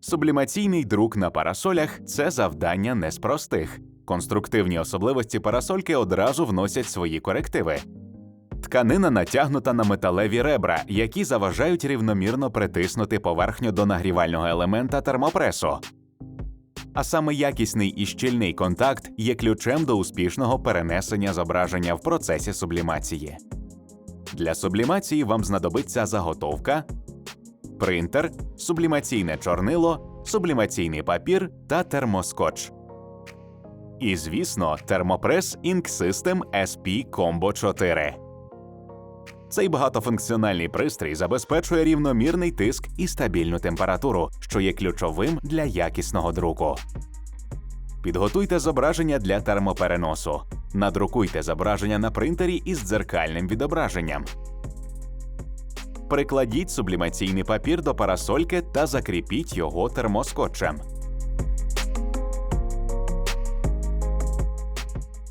Сублімаційний друк на парасолях це завдання не з простих. Конструктивні особливості парасольки одразу вносять свої корективи. Тканина натягнута на металеві ребра, які заважають рівномірно притиснути поверхню до нагрівального елемента термопресу. А саме якісний і щільний контакт є ключем до успішного перенесення зображення в процесі сублімації. Для сублімації вам знадобиться заготовка, принтер, сублімаційне чорнило, сублімаційний папір та термоскотч. І, звісно, термопрес Ink System SP Combo 4. Цей багатофункціональний пристрій забезпечує рівномірний тиск і стабільну температуру, що є ключовим для якісного друку. Підготуйте зображення для термопереносу. Надрукуйте зображення на принтері із дзеркальним відображенням. Прикладіть сублімаційний папір до парасольки та закріпіть його термоскотчем.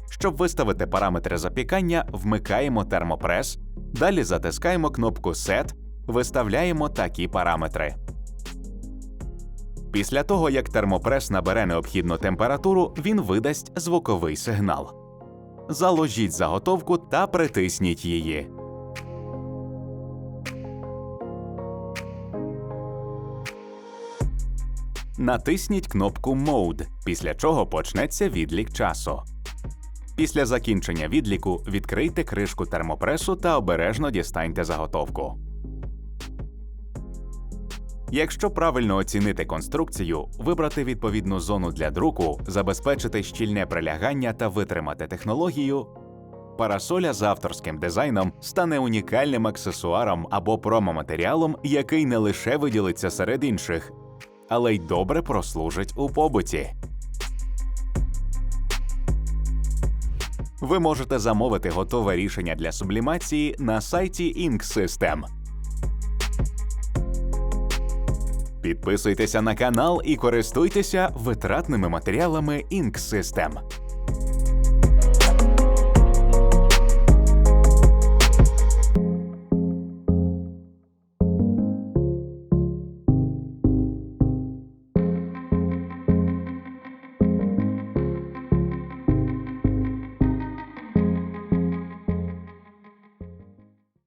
Щоб виставити параметри запікання, вмикаємо термопрес, далі затискаємо кнопку Set, виставляємо такі параметри. Після того, як термопрес набере необхідну температуру, він видасть звуковий сигнал. Заложіть заготовку та притисніть її. Натисніть кнопку Mode, після чого почнеться відлік часу. Після закінчення відліку відкрийте кришку термопресу та обережно дістаньте заготовку. Якщо правильно оцінити конструкцію, вибрати відповідну зону для друку, забезпечити щільне прилягання та витримати технологію, парасоля з авторським дизайном стане унікальним аксесуаром або промоматеріалом, який не лише виділиться серед інших, але й добре прослужить у побуті. Ви можете замовити готове рішення для сублімації на сайті Ink. Підписуйтеся на канал і користуйтеся витратними матеріалами Ink System.